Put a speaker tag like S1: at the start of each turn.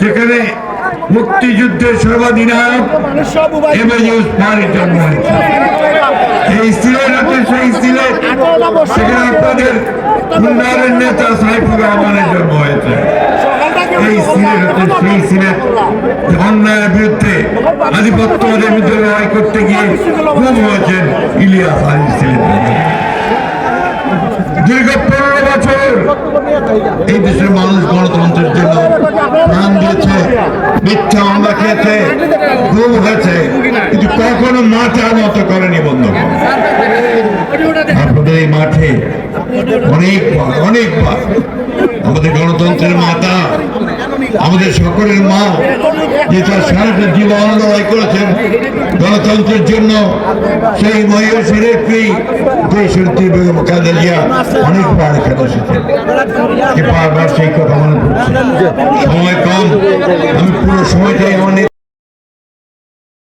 S1: যেখানে মুক্তিযুদ্ধের সর্বাধিনায়ক আপনাদের উন্নয়নের নেতা সাইফুর রহমানের জন্ম হয়েছে। বিরুদ্ধে করতে গিয়ে খুব হয়েছেন ইলিয়াস আলী সিলেট এই দেশের মানুষ গণতন্ত্রের জন্য প্রাণ দিয়েছে। মিথ্যা মামলা খেয়েছে খুব হয়েছে কিন্তু কখনো মাথার মতো করেনি বন্ধুগণ। আপনাদের এই মাঠে অনেকবার অনেকবার আমাদের গণতন্ত্রের মাতা আমাদের সকলের মা, যে তার সারাটা জীবন লড়াই করেছেন গণতন্ত্রের জন্য, সেই মহিষী নেত্রী দেশরত্রী বেগম খালেদা জিয়া অনেকবার এখানে এসেছেন। সেই কথা মনে পড়ছে। সময় কম, আমি পুরো সময়টাই আমার